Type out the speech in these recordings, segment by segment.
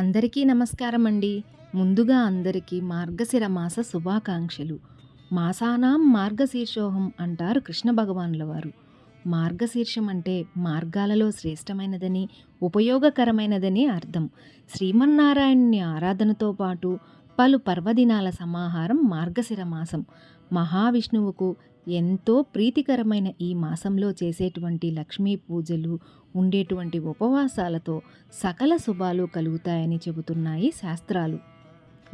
అందరికీ నమస్కారం అండి ముందుగా అందరికీ మార్గశిర మాస శుభాకాంక్షలు. మాసానాం మార్గశీర్షోహం అంటారు కృష్ణ భగవానుల వారు మార్గశీర్షం అంటే మార్గాలలో శ్రేష్టమైనదని ఉపయోగకరమైనదని అర్థం. శ్రీమన్నారాయణుని ఆరాధనతో పాటు పలు పర్వదినాల సమాహారం మార్గశిర మాసం. మహావిష్ణువుకు ఎంతో ప్రీతికరమైన ఈ మాసంలో చేసేటువంటి లక్ష్మీ పూజలు ఉండేటువంటి ఉపవాసాలతో సకల శుభాలు కలుగుతాయని చెబుతున్నాయి శాస్త్రాలు.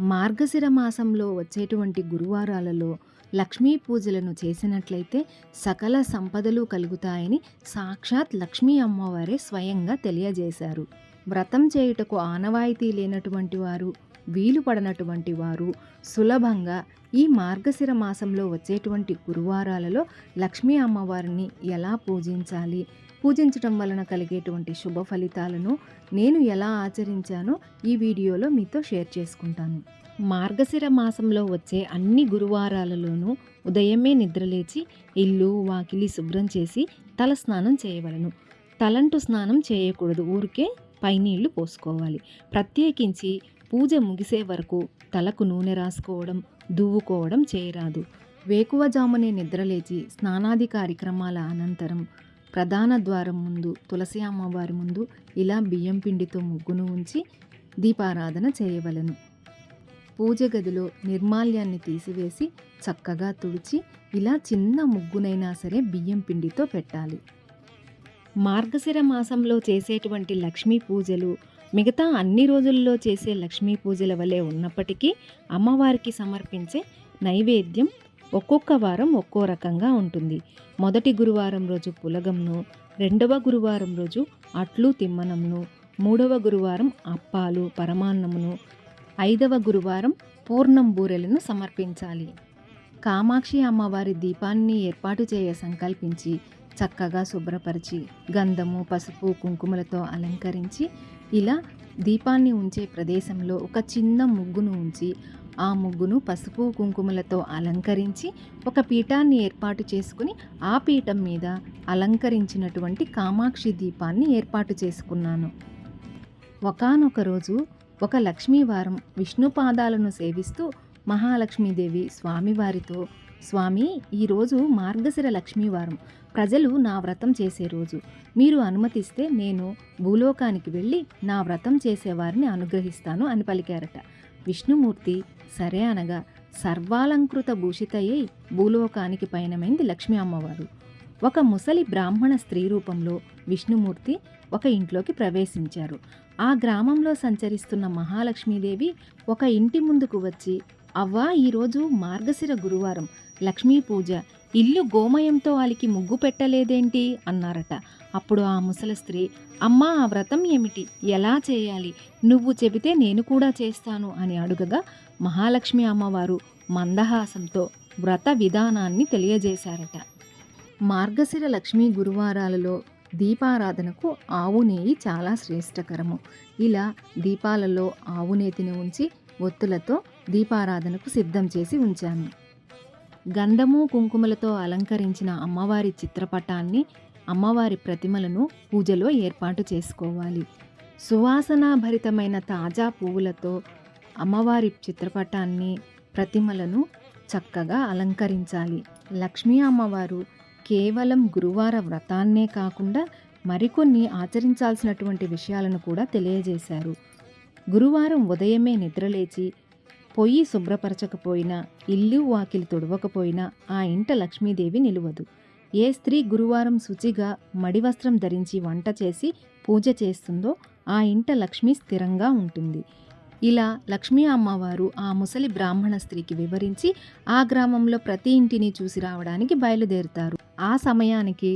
మార్గశిర మాసంలో వచ్చేటువంటి గురువారాలలో లక్ష్మీ పూజలను చేసినట్లయితే సకల సంపదలు కలుగుతాయని సాక్షాత్ లక్ష్మీ అమ్మవారే స్వయంగా తెలియజేశారు. వ్రతం చేయుటకు ఆనవాయితీ లేనటువంటి వారు వీలుపడనటువంటి వారు సులభంగా ఈ మార్గశిర మాసంలో వచ్చేటువంటి గురువారాలలో లక్ష్మీ అమ్మవారిని ఎలా పూజించాలి? పూజించటం వలన కలిగేటువంటి శుభ ఫలితాలను నేను ఎలా ఆచరించానో ఈ వీడియోలో మీతో షేర్ చేసుకుంటాను. మార్గశిర మాసంలో వచ్చే అన్ని గురువారాలలోనూ ఉదయమే నిద్రలేచి ఇల్లు వాకిలి శుభ్రం చేసి తల స్నానం చేయవలను. తలంటు స్నానం చేయకూడదు. ఊరికే పైనీళ్ళు పోసుకోవాలి. ప్రత్యేకించి పూజ ముగిసే వరకు తలకు నూనె రాసుకోవడం దువ్వుకోవడం చేయరాదు. వేకువజామునే నిద్రలేచి స్నానాది కార్యక్రమాల అనంతరం ప్రధాన ద్వారం ముందు తులసి అమ్మవారి ముందు ఇలా బియ్యం పిండితో ముగ్గును ఉంచి దీపారాధన చేయవలను. పూజ గదిలో నిర్మాల్యాన్ని తీసివేసి చక్కగా తుడిచి ఇలా చిన్న ముగ్గునైనా సరే బియ్యం పిండితో పెట్టాలి. మార్గశిర మాసంలో చేసేటువంటి లక్ష్మీ పూజలు మిగతా అన్ని రోజుల్లో చేసే లక్ష్మీ పూజల వలె ఉన్నప్పటికీ అమ్మవారికి సమర్పించే నైవేద్యం ఒక్కొక్క వారం ఒక్కో రకంగా ఉంటుంది. మొదటి గురువారం రోజు పులగంను రెండవ గురువారం రోజు అట్లు తిమ్మనంను మూడవ గురువారం అప్పాలు పరమాన్నమును ఐదవ గురువారం పూర్ణం బూరెలను సమర్పించాలి. కామాక్షి అమ్మవారి దీపాన్ని ఏర్పాటు చేయ సంకల్పించి చక్కగా శుభ్రపరిచి గంధము పసుపు కుంకుమలతో అలంకరించి ఇలా దీపాన్ని ఉంచే ప్రదేశంలో ఒక చిన్న ముగ్గును ఉంచి ఆ ముగ్గును పసుపు కుంకుమలతో అలంకరించి ఒక పీఠాన్ని ఏర్పాటు చేసుకుని ఆ పీఠం మీద అలంకరించినటువంటి కామాక్షి దీపాన్ని ఏర్పాటు చేసుకున్నాను. ఒకనొక రోజు ఒక లక్ష్మీవారం విష్ణు పాదాలను సేవిస్తూ మహాలక్ష్మీదేవి స్వామివారితో స్వామి ఈరోజు మార్గశిర లక్ష్మీవారం. ప్రజలు నా వ్రతం చేసే రోజు. మీరు అనుమతిస్తే నేను భూలోకానికి వెళ్ళి నా వ్రతం చేసేవారిని అనుగ్రహిస్తాను అని పలికారట. విష్ణుమూర్తి సరే అనగా సర్వాలంకృత భూషితయ్యై భూలోకానికి పయనమైంది లక్ష్మీ అమ్మవారు. ఒక ముసలి బ్రాహ్మణ స్త్రీ రూపంలో విష్ణుమూర్తి ఒక ఇంట్లోకి ప్రవేశించారు. ఆ గ్రామంలో సంచరిస్తున్న మహాలక్ష్మీదేవి ఒక ఇంటి ముందుకు వచ్చి అవ్వా ఈరోజు మార్గశిర గురువారం లక్ష్మీ పూజ. ఇల్లు గోమయంతో వాళ్ళకి ముగ్గు పెట్టలేదేంటి? అన్నారట. అప్పుడు ఆ ముసల స్త్రీ అమ్మా ఆ వ్రతం ఏమిటి? ఎలా చేయాలి? నువ్వు చెబితే నేను కూడా చేస్తాను అని అడుగగా మహాలక్ష్మి అమ్మవారు మందహాసంతో వ్రత విధానాన్ని తెలియజేశారట. మార్గశిర లక్ష్మీ గురువారాలలో దీపారాధనకు ఆవు నెయ్యి చాలా శ్రేష్టకరము. ఇలా దీపాలలో ఆవు నేతిని ఉంచి ఒత్తులతో దీపారాధనకు సిద్ధం చేసి ఉంచాను. గంధము కుంకుమలతో అలంకరించిన అమ్మవారి చిత్రపటాన్ని అమ్మవారి ప్రతిమలను పూజలో ఏర్పాటు చేసుకోవాలి. సువాసనాభరితమైన తాజా పువ్వులతో అమ్మవారి చిత్రపటాన్ని ప్రతిమలను చక్కగా అలంకరించాలి. లక్ష్మీ అమ్మవారు కేవలం గురువార వ్రతాన్నే కాకుండా మరికొన్ని ఆచరించాల్సినటువంటి విషయాలను కూడా తెలియజేశారు. గురువారం ఉదయమే నిద్రలేచి పొయ్యి శుభ్రపరచకపోయినా ఇల్లు వాకిలి తొడవకపోయినా ఆ ఇంట లక్ష్మీదేవి నిలువదు. ఏ స్త్రీ గురువారం శుచిగా మడివస్త్రం ధరించి వంట చేసి పూజ చేస్తుందో ఆ ఇంట లక్ష్మి స్థిరంగా ఉంటుంది. ఇలా లక్ష్మీ అమ్మవారు ఆ ముసలి బ్రాహ్మణ స్త్రీకి వివరించి ఆ గ్రామంలో ప్రతి ఇంటిని చూసి రావడానికి బయలుదేరుతారు. ఆ సమయానికి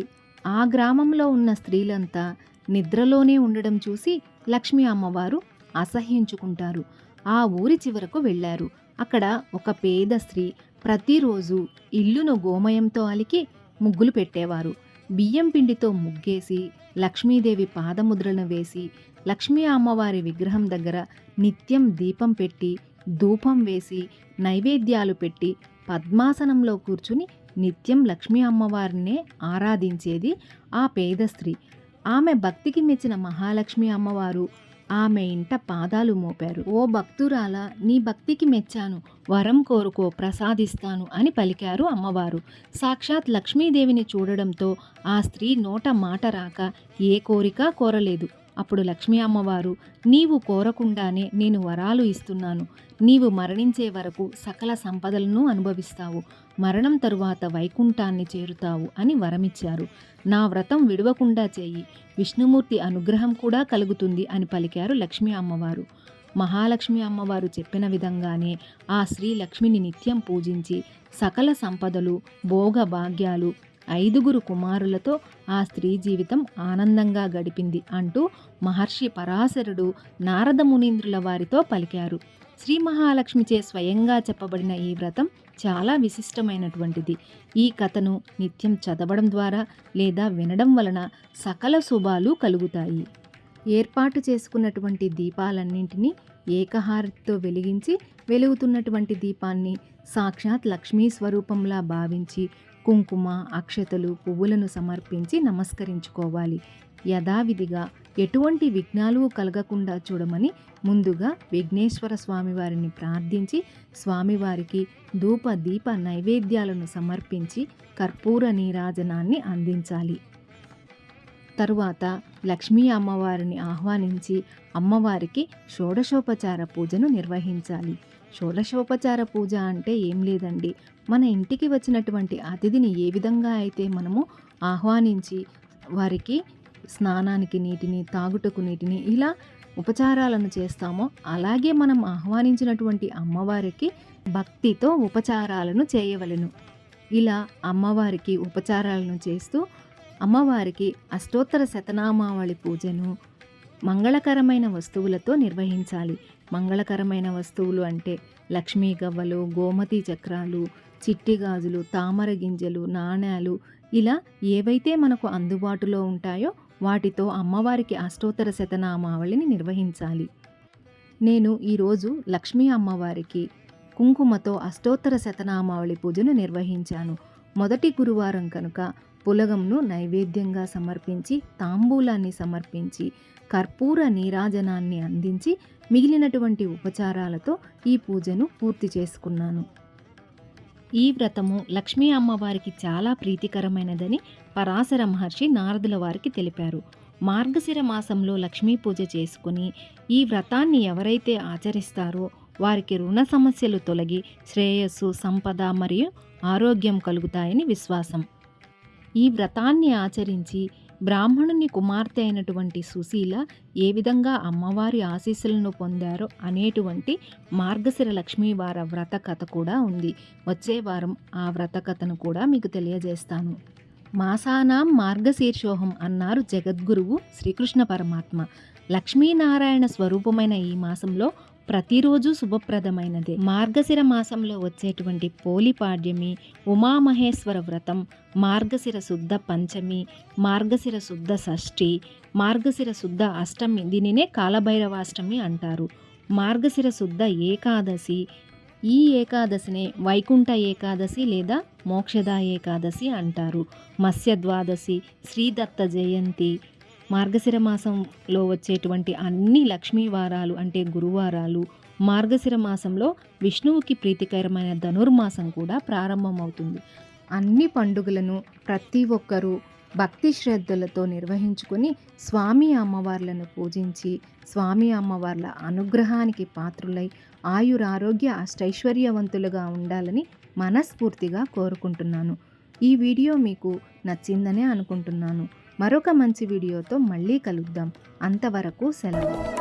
ఆ గ్రామంలో ఉన్న స్త్రీలంతా నిద్రలోనే ఉండడం చూసి లక్ష్మీ అమ్మవారు అసహ్యించుకుంటారు. ఆ ఊరి చివరకు వెళ్ళారు. అక్కడ ఒక పేద స్త్రీ ప్రతిరోజు ఇల్లును గోమయంతో అలికి ముగ్గులు పెట్టేవారు. బియ్యం పిండితో ముగ్గేసి లక్ష్మీదేవి పాదముద్రను వేసి లక్ష్మీ అమ్మవారి విగ్రహం దగ్గర నిత్యం దీపం పెట్టి ధూపం వేసి నైవేద్యాలు పెట్టి పద్మాసనంలో కూర్చుని నిత్యం లక్ష్మీ అమ్మవారినే ఆరాధించేది ఆ పేద స్త్రీ. ఆమె భక్తికి మెచ్చిన మహాలక్ష్మి అమ్మవారు ఆమె ఇంట పాదాలు మోపారు. ఓ భక్తురాల నీ భక్తికి మెచ్చాను. వరం కోరుకో ప్రసాదిస్తాను అని పలికారు అమ్మవారు. సాక్షాత్ లక్ష్మీదేవిని చూడడంతో ఆ స్త్రీ నోట మాట రాక ఏ కోరిక కోరలేదు. అప్పుడు లక్ష్మీ అమ్మవారు నీవు కోరకుండానే నేను వరాలు ఇస్తున్నాను. నీవు మరణించే వరకు సకల సంపదలను అనుభవిస్తావు. మరణం తరువాత వైకుంఠాన్ని చేరుతావు అని వరమిచ్చారు. నా వ్రతం విడవకుండా చేయి. విష్ణుమూర్తి అనుగ్రహం కూడా కలుగుతుంది అని పలికారు లక్ష్మీ అమ్మవారు. మహాలక్ష్మి అమ్మవారు చెప్పిన విధంగానే ఆ శ్రీ లక్ష్మిని నిత్యం పూజించి సకల సంపదలు భోగ భాగ్యాలు ఐదుగురు కుమారులతో ఆ స్త్రీ జీవితం ఆనందంగా గడిపింది అంటూ మహర్షి పరాశరుడు నారద మునీంద్రుల వారితో పలికారు. శ్రీ మహాలక్ష్మిచే స్వయంగా చెప్పబడిన ఈ వ్రతం చాలా విశిష్టమైనటువంటిది. ఈ కథను నిత్యం చదవడం ద్వారా లేదా వినడం వలన సకల శుభాలు కలుగుతాయి. ఏర్పాటు చేసుకున్నటువంటి దీపాలన్నింటినీ ఏకహారతితో వెలిగించి వెలుగుతున్నటువంటి దీపాన్ని సాక్షాత్ లక్ష్మీ స్వరూపంలా భావించి కుంకుమ అక్షతలు పువ్వులను సమర్పించి నమస్కరించుకోవాలి. యథావిధిగా ఎటువంటి విఘ్నాలు కలగకుండా చూడమని ముందుగా విఘ్నేశ్వర స్వామివారిని ప్రార్థించి స్వామివారికి ధూప దీప నైవేద్యాలను సమర్పించి కర్పూర నీరాజనాన్ని అందించాలి. తరువాత లక్ష్మీ అమ్మవారిని ఆహ్వానించి అమ్మవారికి షోడశోపచార పూజను నిర్వహించాలి. షోడశోపచార పూజ అంటే ఏం లేదండి. మన ఇంటికి వచ్చినటువంటి అతిథిని ఏ విధంగా అయితే మనము ఆహ్వానించి వారికి స్నానానికి నీటిని తాగుటకు నీటిని ఇలా ఉపచారాలను చేస్తామో అలాగే మనం ఆహ్వానించినటువంటి అమ్మవారికి భక్తితో ఉపచారాలను చేయవలెను. ఇలా అమ్మవారికి ఉపచారాలను చేస్తూ అమ్మవారికి అష్టోత్తర శతనామావళి పూజను మంగళకరమైన వస్తువులతో నిర్వహించాలి. మంగళకరమైన వస్తువులు అంటే లక్ష్మీ గవ్వలు గోమతి చక్రాలు చిట్టి గాజులు తామర గింజలు నాణ్యాలు ఇలా ఏవైతే మనకు అందుబాటులో ఉంటాయో వాటితో అమ్మవారికి అష్టోత్తర శతనామావళిని నిర్వహించాలి. నేను ఈరోజు లక్ష్మీ అమ్మవారికి కుంకుమతో అష్టోత్తర శతనామావళి పూజను నిర్వహించాను. మొదటి గురువారం కనుక పులగంను నైవేద్యంగా సమర్పించి తాంబూలాన్ని సమర్పించి కర్పూర నీరాజనాన్ని అందించి మిగిలినటువంటి ఉపచారాలతో ఈ పూజను పూర్తి చేసుకున్నాను. ఈ వ్రతము లక్ష్మీ అమ్మవారికి చాలా ప్రీతికరమైనదని పరాశర మహర్షి నారదుల వారికి తెలిపారు. మార్గశిర మాసంలో లక్ష్మీ పూజ చేసుకుని ఈ వ్రతాన్ని ఎవరైతే ఆచరిస్తారో వారికి రుణ సమస్యలు తొలగి శ్రేయస్సు సంపద మరియు ఆరోగ్యం కలుగుతాయని విశ్వాసం. ఈ వ్రతాన్ని ఆచరించి బ్రాహ్మణుని కుమార్తె అయినటువంటి సుశీల ఏ విధంగా అమ్మవారి ఆశీస్సులను పొందారో అనేటువంటి మార్గశిర లక్ష్మీవార వ్రత కథ కూడా ఉంది. వచ్చే వారం ఆ వ్రత కథను కూడా మీకు తెలియజేస్తాను. మాసానాం మార్గశీర్షోహం అన్నారు జగద్గురువు శ్రీకృష్ణ పరమాత్మ. లక్ష్మీనారాయణ స్వరూపమైన ఈ మాసంలో ప్రతిరోజు శుభప్రదమైనదే. మార్గశిర మాసంలో వచ్చేటువంటి పోలిపాడ్యమి ఉమామహేశ్వర వ్రతం మార్గశిర శుద్ధ పంచమి మార్గశిర శుద్ధ షష్ఠి మార్గశిర శుద్ధ అష్టమి దీనినే కాలభైరవాష్టమి అంటారు. మార్గశిర శుద్ధ ఏకాదశి ఈ ఏకాదశినే వైకుంఠ ఏకాదశి లేదా మోక్షద ఏకాదశి అంటారు. మత్స్య ద్వాదశి శ్రీదత్త జయంతి మార్గశిర మాసంలో వచ్చేటువంటి అన్ని లక్ష్మీ వారాలు అంటే గురువారాలు మార్గశిర మాసంలో విష్ణువుకి ప్రీతికరమైన ధనుర్మాసం కూడా ప్రారంభమవుతుంది. అన్ని పండుగలను ప్రతి ఒక్కరూ భక్తి శ్రద్ధలతో నిర్వహించుకొని స్వామి అమ్మవార్లను పూజించి స్వామి అమ్మవార్ల అనుగ్రహానికి పాత్రులై ఆయురారోగ్య అష్టైశ్వర్యవంతులుగా ఉండాలని మనస్ఫూర్తిగా కోరుకుంటున్నాను. ఈ వీడియో మీకు నచ్చిందనే అనుకుంటున్నాను. మరొక మంచి వీడియోతో మళ్ళీ కలుద్దాం. అంతవరకు సెలవు.